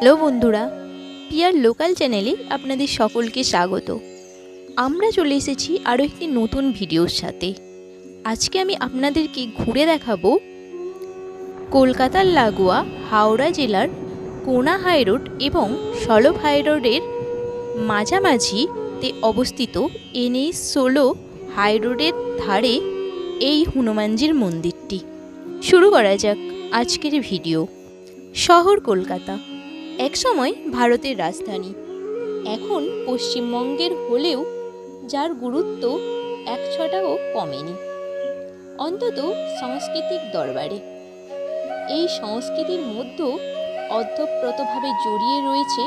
Hello বন্ধুরা, peer local চ্যানেলে আপনাদের সকলকে স্বাগত। আমরা চলে এসেছি আরও একটি নতুন ভিডিওর সাথে। আজকে আমি আপনাদেরকে ঘুরে দেখাবো কলকাতার লাগোয়া হাওড়া জেলার কোনা হাইরোড এবং সলভ হাইরোডের মাঝামাঝিতে অবস্থিত এনএইচ ষোলো হাইরোডের ধারে এই হনুমানজির মন্দিরটি। শুরু করা যাক আজকের ভিডিও। শহর কলকাতা। একসময় ভারতের রাজধানী। এখন পশ্চিমবঙ্গের হলেও যার গুরুত্ব এক ছটাও কমেনি। অন্তত সাংস্কৃতিক দরবারে। এই সংস্কৃতির মধ্যেও অর্ধপ্রতভাবে জড়িয়ে রয়েছে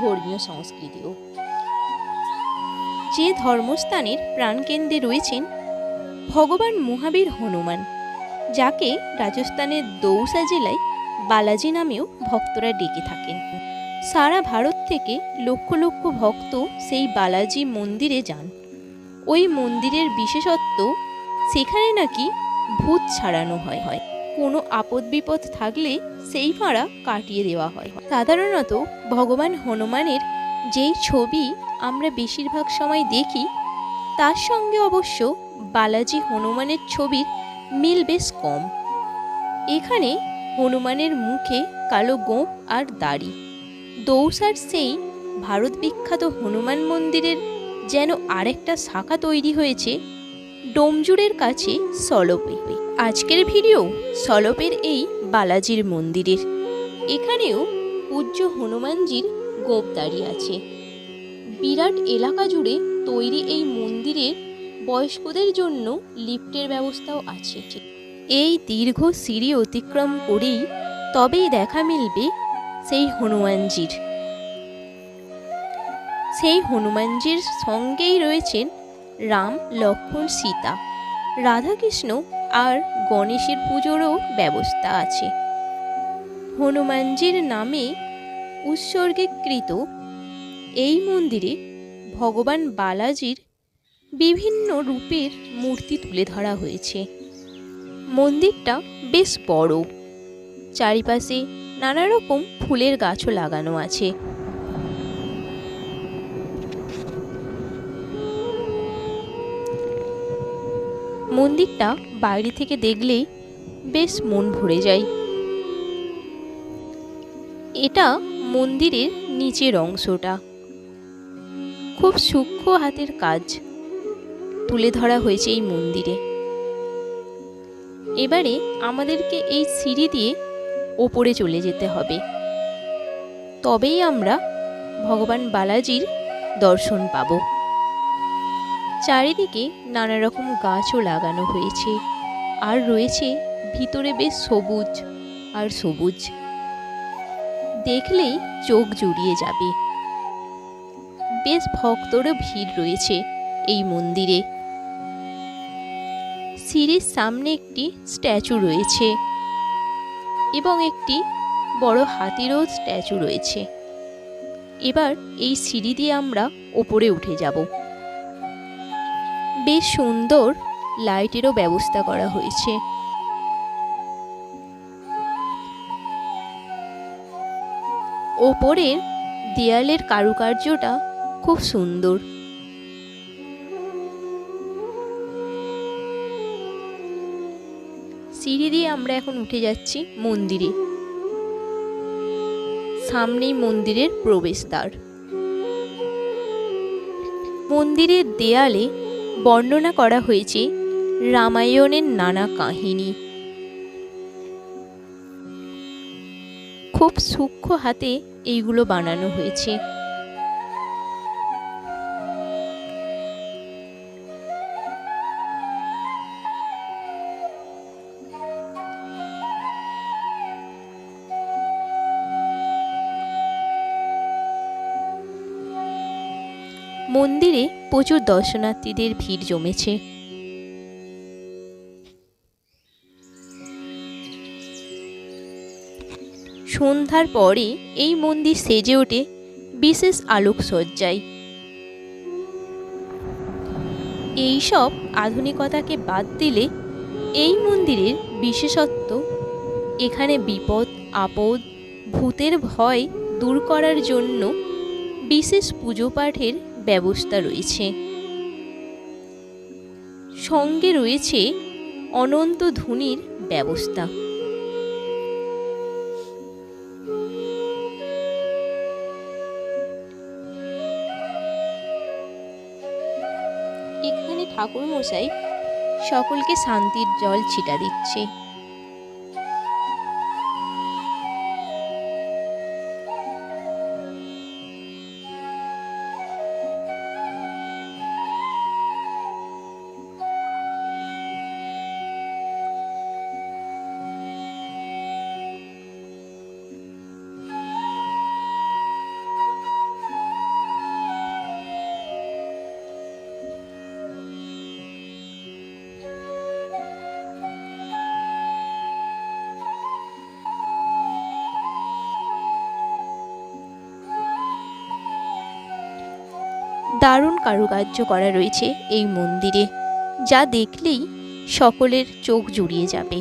ধর্মীয় সংস্কৃতিও। যে ধর্মস্থানের প্রাণকেন্দ্রে রয়েছেন ভগবান মহাবীর হনুমান, যাকে রাজস্থানের দৌসা জেলায় বালাজি নামেও ভক্তরা ডেকে থাকেন। সারা ভারত থেকে লক্ষ লক্ষ ভক্ত সেই বালাজি মন্দিরে যান। ওই মন্দিরের বিশেষত্ব, সেখানে নাকি ভূত ছাড়ানো হয় হয়। কোনো আপদ বিপদ থাকলে সেই ভাড়া কাটিয়ে দেওয়া হয় সাধারণত ভগবান হনুমানের যেই ছবি আমরা বেশিরভাগ সময় দেখি, তার সঙ্গে অবশ্য বালাজি হনুমানের ছবির মিল বেশ কম। এখানে হনুমানের মুখে কালো গোঁপ আর দাড়ি। দৌসার সেই ভারত বিখ্যাত হনুমান মন্দিরের যেন আরেকটা শাখা তৈরি হয়েছে ডোমজুড়ের কাছে সলপে। আজকের ভিডিও সলপের এই বালাজির মন্দিরের। এখানেও পূজ্য হনুমানজির গোপ দাঁড়িয়ে আছে। বিরাট এলাকা জুড়ে তৈরি এই মন্দিরের বয়স্কদের জন্য লিফটের ব্যবস্থাও আছে এই দীর্ঘ সিঁড়ি অতিক্রম করেই তবেই দেখা মিলবে সেই হনুমানজির। সেই হনুমানজির সঙ্গেই রয়েছেন রাম লক্ষ্মণ সীতা। রাধাকৃষ্ণ আর গণেশের পুজোরও ব্যবস্থা আছে। হনুমানজির নামে উৎসর্গীকৃত এই মন্দিরে ভগবান বালাজির বিভিন্ন রূপের মূর্তি তুলে ধরা হয়েছে। মন্দিরটা বেশ বড়। চারিপাশে নানা রকম ফুলের গাছও লাগানো আছে। মন্দিরটা বাইরে থেকে দেখলেই বেশ মন ভরে যায়। এটা মন্দিরের নিচের অংশটা। খুব সূক্ষ্ম হাতের কাজ তুলে ধরা হয়েছে এই মন্দিরে। এবারে আমাদেরকে এই সিঁড়ি দিয়ে ওপরে চলে যেতে হবে। তবেই আমরা ভগবান বালাজির দর্শন পাব। চারিদিকে নানা রকম গাছও লাগানো হয়েছে। আর রয়েছে ভিতরে বেশ সবুজ আর সবুজ। দেখলেই চোখ জুড়িয়ে যাবে। বেশ ভক্তরও ভিড় রয়েছে এই মন্দিরে। সিঁড়ির সামনে একটি স্ট্যাচু রয়েছে এবং একটি বড় হাতিরও স্ট্যাচু রয়েছে। এবার এই সিঁড়ি দিয়ে আমরা ওপরে উঠে যাব। বেশ সুন্দর লাইটেরও ব্যবস্থা করা হয়েছে। ওপরের দেয়ালের কারুকার্যটা খুব সুন্দর। সিঁড়ি দিয়ে আমরা এখন উঠে যাচ্ছি মন্দিরে। সামনেই মন্দিরের প্রবেশদ্বার। মন্দিরের দেয়ালে বর্ণনা করা হয়েছে রামায়ণের নানা কাহিনী। খুব সূক্ষ্ম হাতে এইগুলো বানানো হয়েছে। মন্দিরে প্রচুর দর্শনার্থীদের ভিড় জমেছে। সন্ধ্যার পরে এই মন্দির সেজে ওঠে বিশেষ আলোকসজ্জায়। এইসব আধুনিকতাকে বাদ দিলে এই মন্দিরের বিশেষত্ব, এখানে বিপদ, আপদ, ভূতের ভয় দূর করার জন্য বিশেষ পুজো পাঠের ব্যবস্থা রয়েছে। সঙ্গে রয়েছে অনন্ত ধুনির ব্যবস্থা। এখানে ঠাকুর মশাই সকলকে শান্তির জল ছিটা দিচ্ছে। দারুণ কারুকার্য করা রয়েছে এই মন্দিরে যা দেখলেই সকলের চোখ জুড়িয়ে যাবে।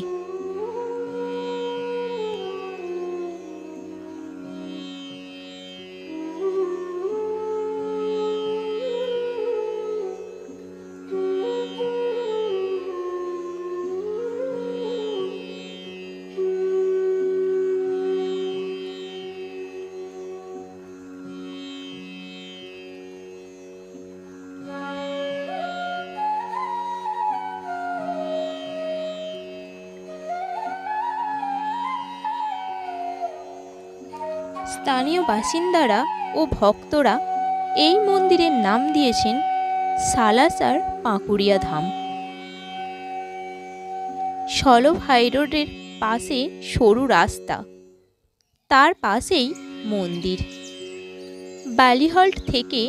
স্থানীয় বাসিন্দারা ও ভক্তরা এই মন্দিরের নাম দিয়েছেন সালাসার পাঁকুড়িয়া ধাম। সলভ হাইরোডের পাশে সরু রাস্তা। তার পাশেই মন্দির। বালিহল্ট থেকে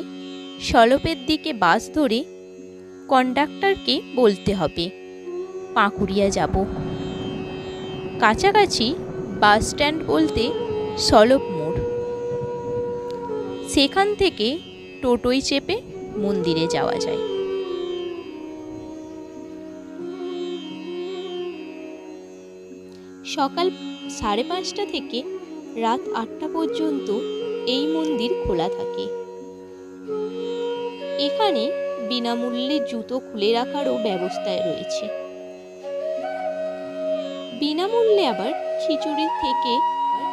সলপের দিকে বাস ধরে কন্ডাক্টরকে বলতে হবে, পাঁকুড়িয়া যাব। কাছাকাছি বাস স্ট্যান্ড বলতে সলপ সেখান থেকে টোটোয় চেপে মন্দিরে যাওয়া যায়। সকাল সাড়ে পাঁচটা থেকে রাত আটটা পর্যন্ত এই মন্দির খোলা থাকে। এখানে বিনামূল্যে জুতো খুলে রাখারও ব্যবস্থা রয়েছে। বিনামূল্যে আবার খিচুড়ি থেকে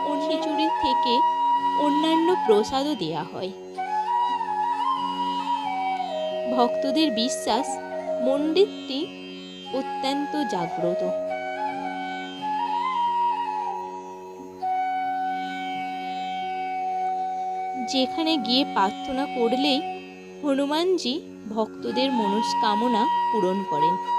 ও খিচুড়ি থেকে অন্যান্য প্রসাদও দেয়া হয়। ভক্তদের বিশ্বাস মন্দিরটি অত্যন্ত জাগ্রত। যেখানে গিয়ে প্রার্থনা করলেই হনুমানজি ভক্তদের মনস্কামনা পূরণ করেন।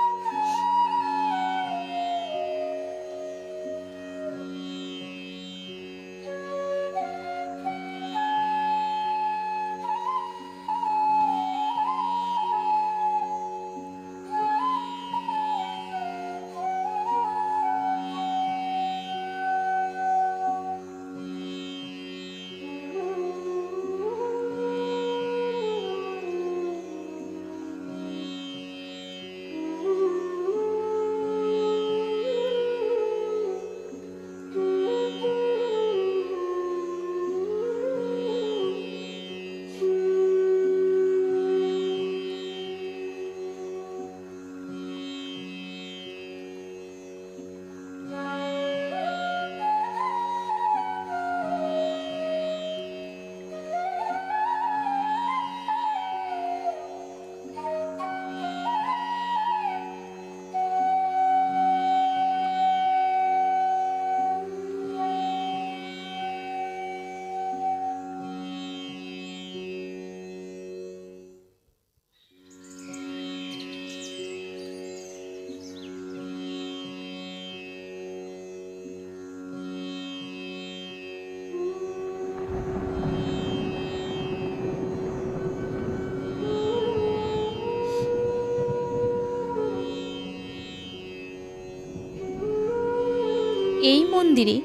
মন্দিরে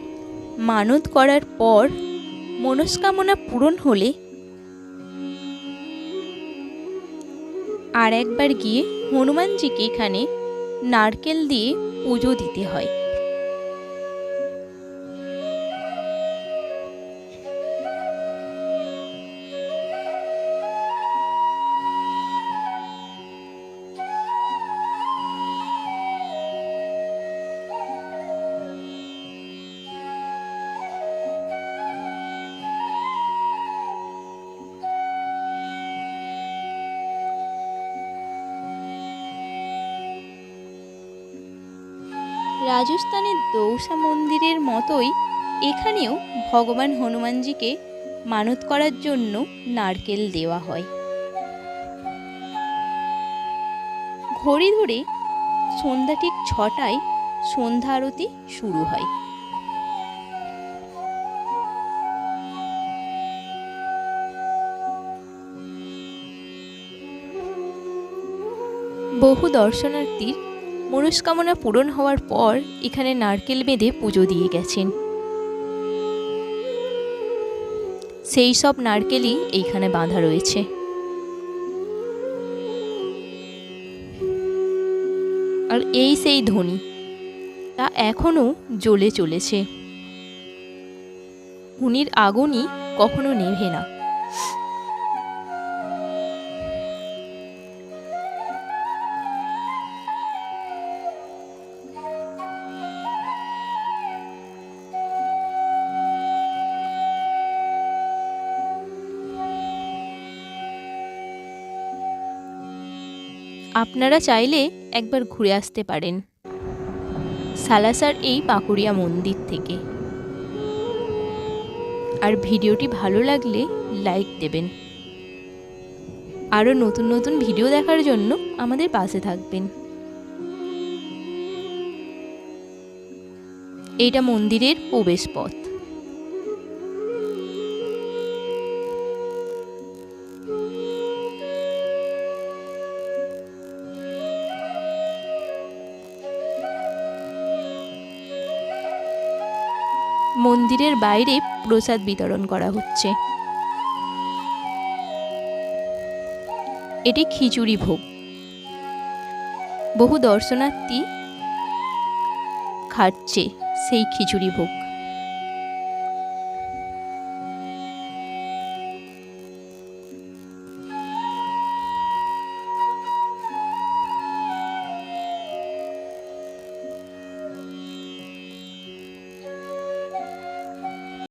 মানত করার পর মনস্কামনা পূরণ হলে আর একবার গিয়ে হনুমানজিকে এখানে নারকেল দিয়ে পুজো দিতে হয়। রাজস্থানের দৌসা মন্দিরের মতোই এখানেও ভগবান হনুমানজিকে মানত করার জন্য নারকেল দেওয়া হয়। ঘড়ি ধরে সন্ধ্যা ঠিক ছটায় সন্ধ্যা আরতি শুরু হয়। বহু দর্শনার্থীর মনস্কামনা পূরণ হওয়ার পর এখানে নারকেল বেঁধে পুজো দিয়ে গেছেন। সেই সব নারকেলই এইখানে বাঁধা রয়েছে। আর এই সেই ধ্বনি, তা এখনও জ্বলে চলেছে। হুনির আগুনই কখনো নেভে না। আপনারা চাইলে একবার ঘুরে আসতে পারেন। সালাসার এই পাকুড়িয়া মন্দির থেকে। আর ভিডিওটি ভালো লাগলে লাইক দেবেন। আরও নতুন নতুন ভিডিও দেখার জন্য আমাদের পাশে থাকবেন। এইটা মন্দিরের প্রবেশ পথ মন্দিরের বাইরে প্রসাদ বিতরণ করা হচ্ছে। এটি খিচুড়ি ভোগ। বহু দর্শনার্থী খাচ্ছে সেই খিচুড়ি ভোগ।